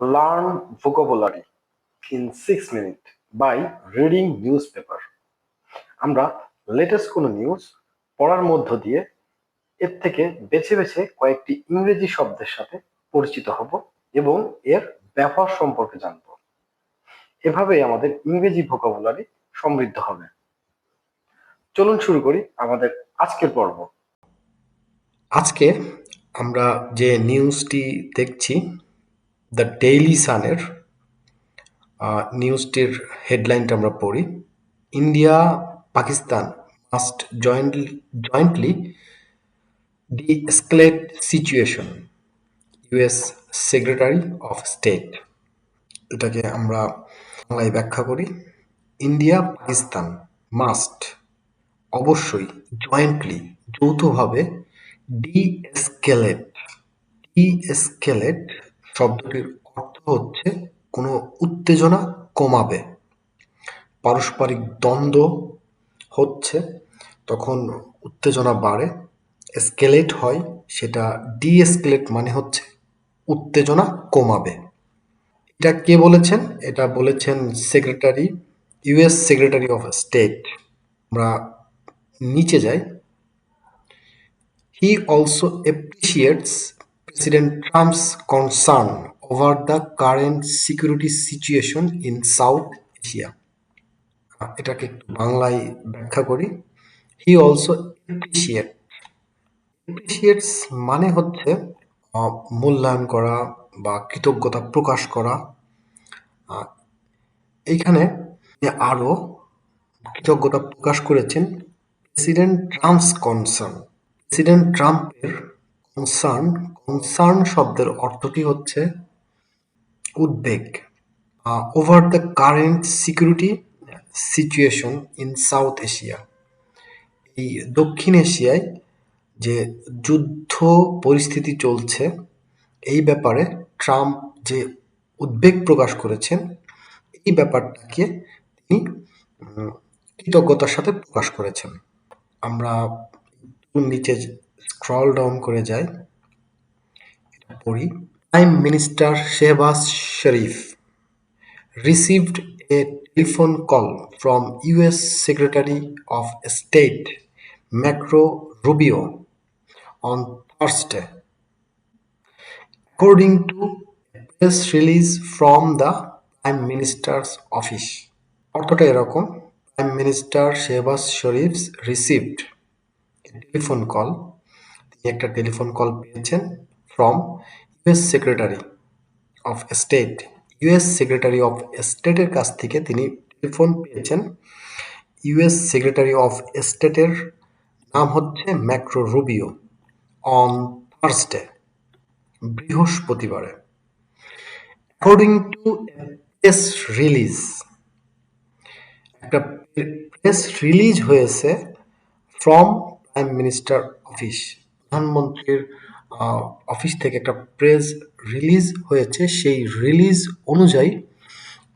Learn vocabulary in 6 minutes by reading newspaper. আমরা latest কোনো news পড়ার মধ্য দিয়ে এর থেকে বেছে বেছে কয়েকটি ইংরেজি শব্দের সাথে পরিচিত হব এবং এর ব্যবহার সম্পর্কে জানব। এভাবেই আমাদের ইংরেজি ভোকাবুলারি সমৃদ্ধ হবে। চলুন শুরু করি আমাদের আজকের পর্ব। আজকে আমরা যে নিউজটি দেখছি দ্য ডেইলি সানের নিউজটির হেডলাইনটা আমরা পড়ি। India, Pakistan must jointly jointly deescalate situation US secretary of state এটাকে আমরা বাংলায় ব্যাখ্যা করি। ইন্ডিয়া, পাকিস্তান মাস্ট অবশ্যই জয়েন্টলি যৌথভাবে ডি এসকেলেট ডি এসকেলেট শব্দটির অর্থ হচ্ছে কোনো উত্তেজনা কমাবে। পারস্পরিক দ্বন্দ্ব হচ্ছে, তখন উত্তেজনা বাড়ে এসকেলেট হয়, সেটা ডি এসকেলেট মানে হচ্ছে উত্তেজনা কমাবে। এটা কে বলেছেন? এটা বলেছেন secretary US secretary of state আমরা নিচে যাই। He also appreciates president Trump's concern over the current security situation in South Asia এটাকে একটু বাংলায় ব্যাখ্যা করি। হি অলসো অ্যাপ্রিসিয়েট অ্যাপ্রিসিয়েটস মানে হচ্ছে মূল্যায়ন করা বা কৃতজ্ঞতা প্রকাশ করা। এইখানে আরও কৃতজ্ঞতা প্রকাশ করেছেন। প্রেসিডেন্ট ট্রাম্পস কনসার্ন প্রেসিডেন্ট ট্রাম্পের কনসার্ন কনসার্ন শব্দের অর্থটি হচ্ছে? উদ্বেগ over the current security situation in South Asia এই দক্ষিণ এশিয়ায় যে যুদ্ধ পরিস্থিতি চলছে, এই ব্যাপারে ট্রাম্প যে উদ্বেগ প্রকাশ করেছেন, এই ব্যাপারটাকে তিনি কৃতজ্ঞতার সাথে প্রকাশ করেছেন। আমরা নিচে স্ক্রল ডাউন করে যাই এটা পড়ি prime minister Shehbaz Sharif received a telephone call from US Secretary of State Marco Rubio on Thursday. According to a press release from the Prime Minister's office. অর্থটা এরকম prime minister Shehbaz Sharif received telephone call তিনি একটা telephone call পেয়েছেন from US secretary of state US secretary of স্টেটের কাছ থেকে তিনি telephone পেয়েছেন। ইউএস সেক্রেটারি অফ স্টেটের নাম হচ্ছে ম্যাক্রো রুবিও অন থার্সডে বৃহস্পতিবারে। অ্যাকর্ডিং টু প্রেস রিলিজ একটা প্রেস রিলিজ হয়েছে ফ্রম প্রাইম মিনিস্টার অফিস প্রধানমন্ত্রীর অফিস থেকে একটা প্রেস রিলিজ হয়েছে। সেই রিলিজ অনুযায়ী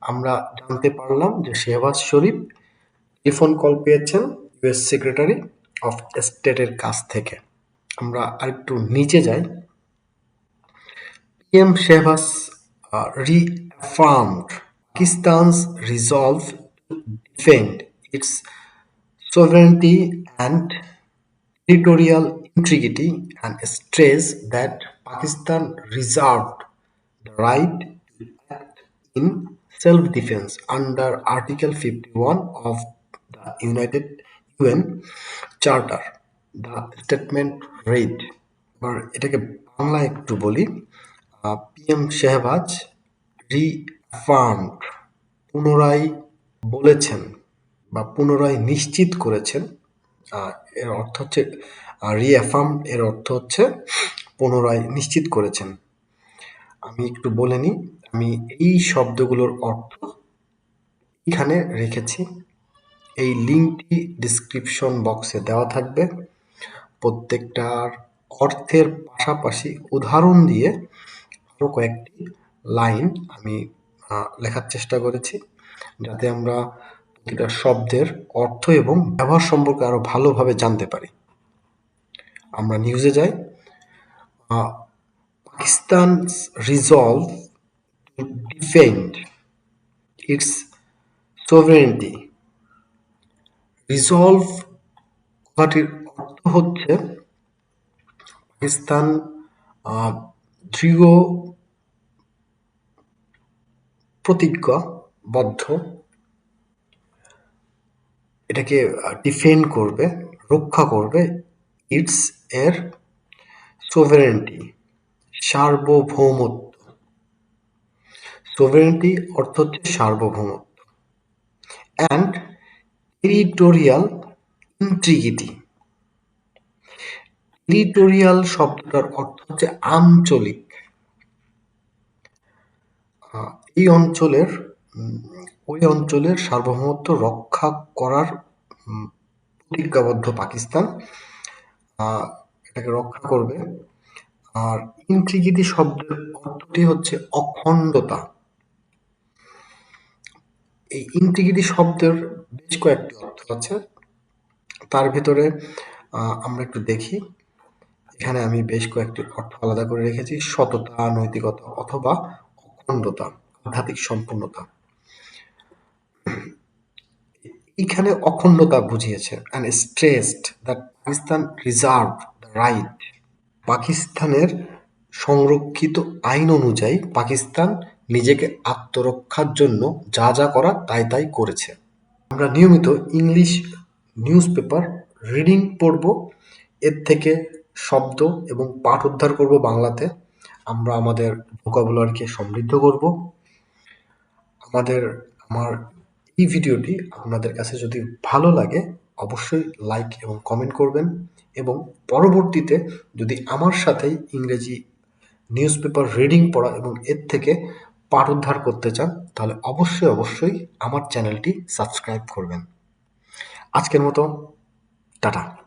আমরা জানতে পারলাম যে শেহবাজ শরীফ টেলিফোন কল পেয়েছেন ইউএস সেক্রেটারি অফ স্টেটের কাছ থেকে। আমরা আরেকটু নিচে যাই। Shehbaz uh, reaffirmed Pakistan's resolve to defend its sovereignty and territorial integrity and stressed that Pakistan reserved the right to act in self-defense under Article 51 of the United UN Charter. The statement read এবার এটাকে বাংলা একটু বলি PM Shehbaz রিফার্মড পুনরায় বলেছেন বা পুনরায় নিশ্চিত করেছেন এর অর্থ হচ্ছে রিঅ্যাফার্ম এর অর্থ হচ্ছে পুনরায় নিশ্চিত করেছেন। আমি একটু বলে নিই, আমি এই শব্দগুলোর অর্থ এখানে রেখেছি। এই লিঙ্কটি ডিসক্রিপশন বক্সে দেওয়া থাকবে। প্রত্যেকটার অর্থের পাশাপাশি উদাহরণ দিয়ে আরও কয়েকটি লাইন আমি লেখার চেষ্টা করেছি যাতে আমরা প্রতিটা শব্দের অর্থ এবং ব্যবহার সম্পর্কে আরও ভালোভাবে জানতে পারি। আমরা নিউজে যাই Pakistan resolve to defend its sovereignty. Resolve কথাটির অর্থ হচ্ছে পাকিস্তান দৃঢ় প্রতিজ্ঞাবদ্ধ এটাকে ডিফেন্ড করবে, রক্ষা করবে ইটস এর সোভারেন্টি সার্বভৌমত্ব। সোভারেন্টি অর্থ হচ্ছে সার্বভৌমত্ব। অ্যান্ড টেরিটোরিয়াল ইন্ট্রিগিটি টেরিটোরিয়াল শব্দটার অর্থ হচ্ছে আঞ্চলিক। এই অঞ্চলের ওই অঞ্চলের সার্বভৌমত্ব রক্ষা করার প্রতিজ্ঞাবদ্ধ পাকিস্তান। এটাকে রক্ষা করবে। আর ইন্ট্রিগিটি শব্দের অর্থটি হচ্ছে অখণ্ডতা। এই ইন্টিগ্রিটি শব্দের বেশ কয়েকটি অর্থ আছে। তার ভিতরে আমরা একটু দেখি। এখানে আমি বেশ কয়েকটি অর্থ আলাদা করে রেখেছি। সততা, নৈতিকতা অথবা অখণ্ডতা, আধ্যাত্মিক সম্পূর্ণতা। এখানে অখণ্ডতা বুঝিয়েছে and stressed that Pakistan reserve right পাকিস্তানের সংরক্ষিত আইন অনুযায়ী পাকিস্তান নিজেকে আত্মরক্ষার জন্য যা যা করা তাই তাই করেছে। আমরা নিয়মিত ইংলিশ নিউজ পেপার রিডিং পড়ব। এর থেকে শব্দ এবং পাঠ উদ্ধার করব বাংলাতে। আমরা আমাদের ভোকাবুলারিকে সমৃদ্ধ করব। আমাদের, আমার এই ভিডিওটি আপনাদের কাছে যদি ভালো লাগে, অবশ্যই লাইক এবং কমেন্ট করবেন এবং পরবর্তীতে যদি আমার সাথে ইংরেজি নিউজ পেপার রিডিং পড়া এবং এর থেকে পাঠ উদ্ধার করতে চান, তাহলে অবশ্যই অবশ্যই আমার চ্যানেলটি সাবস্ক্রাইব করবেন। আজকের মতো, টাটা।